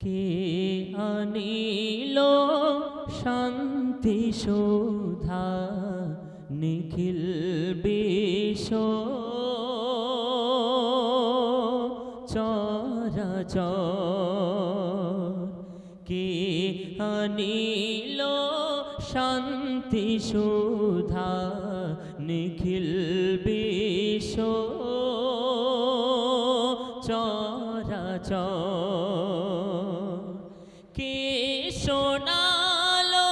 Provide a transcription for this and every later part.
কে আনিল? শান্তি শোধা নিখিল বিশ চরাচর কে আনিল? শান্তি শোধা নিখিল বিশ চরাচর কে শোনালো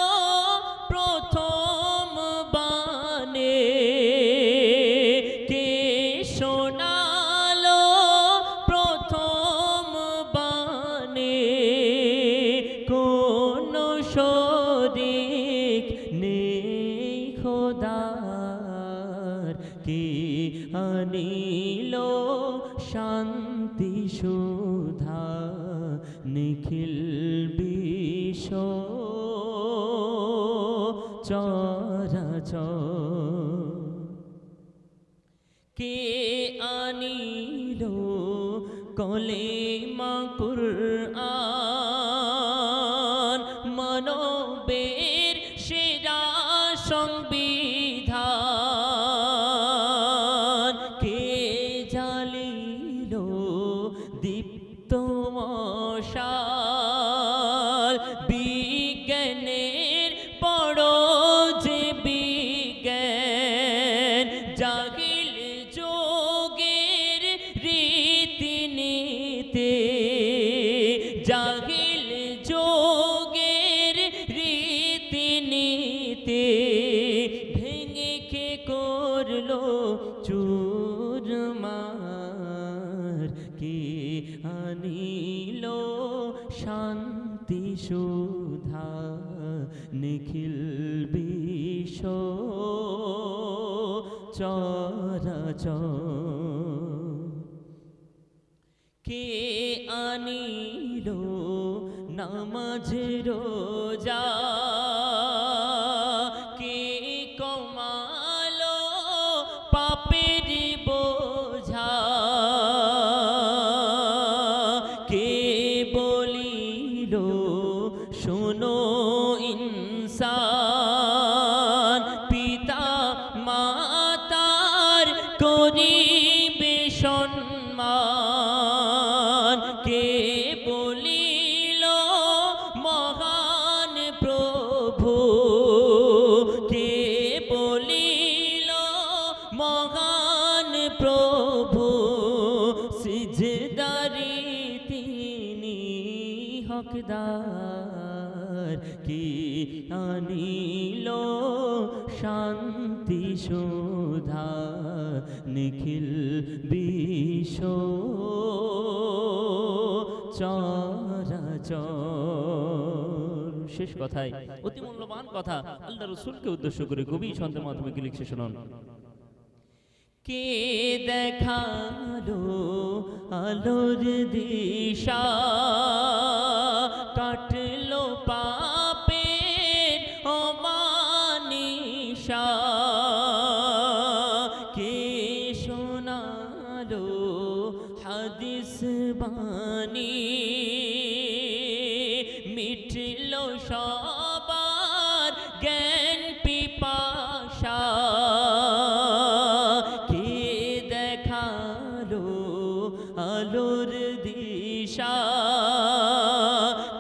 প্রথম বানে কে শোনালো প্রথম বানে কোন শরিক নেই খোদার কে আনিল শান্তি সুধা নিখিল বিশ চরাচর কে আনিল কলে মাকুর আন রীতিনীতি জাগিল যোগের রীতিনীতি, ভেঙে কে করল চুরমার? কি আনিল শান্তি সুধা নিখিল বিশ চরাচর কে আনিল নামাজ রোজা। কে কমালো পাপের বোঝা? কে বলিল শোনো ইনসান বলিল, মহান প্রভু, কে বলিল, মহান প্রভু, সিজদারি তিনি হকদার, কি আনিল শান্তি শোধা নিখিল বিশ চরাচর শেষ কথায়, অতি মূল্যবান কথা, আল্লাহ রসুলকে উদ্দেশ্য করে কবি ছন্দের মাধ্যমে কি লিখছে শুনুন? কে দেখাল আলোর দিশা? কাটলো পাপের অমানিশা। কে মিটলো সবার জ্ঞান পিপাসা। কে দেখাল আলোর দিশা?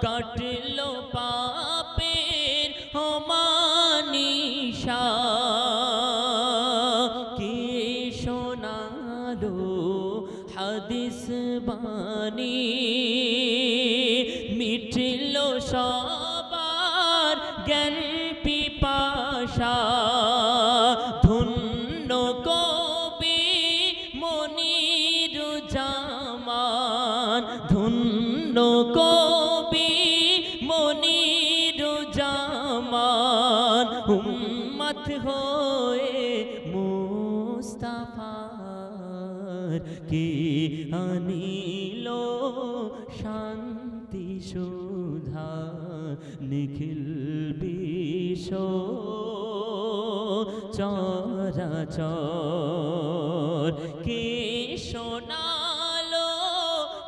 কাটলো পাপের হমানিশা কে শোনালো হাদিস বাণী? সবার জ্ঞান পিপাসা, ধন্য কবি মনির জামান, ধন্য কবি মনির জামান, উম্মত হয়ে মুস্তাফার কি আনিল শান্তি আহা নিখিল বিষ চরাচর কে শোনালো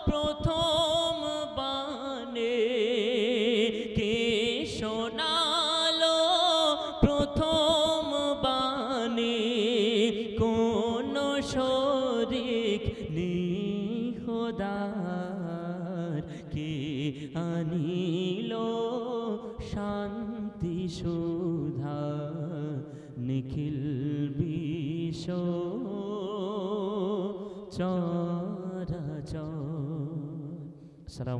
প্রথম বানে কে শোনালো প্রথম বানে কোন শরিক নি খোদা আনিল শান্তি সুধা নিখিল বিষ সালাম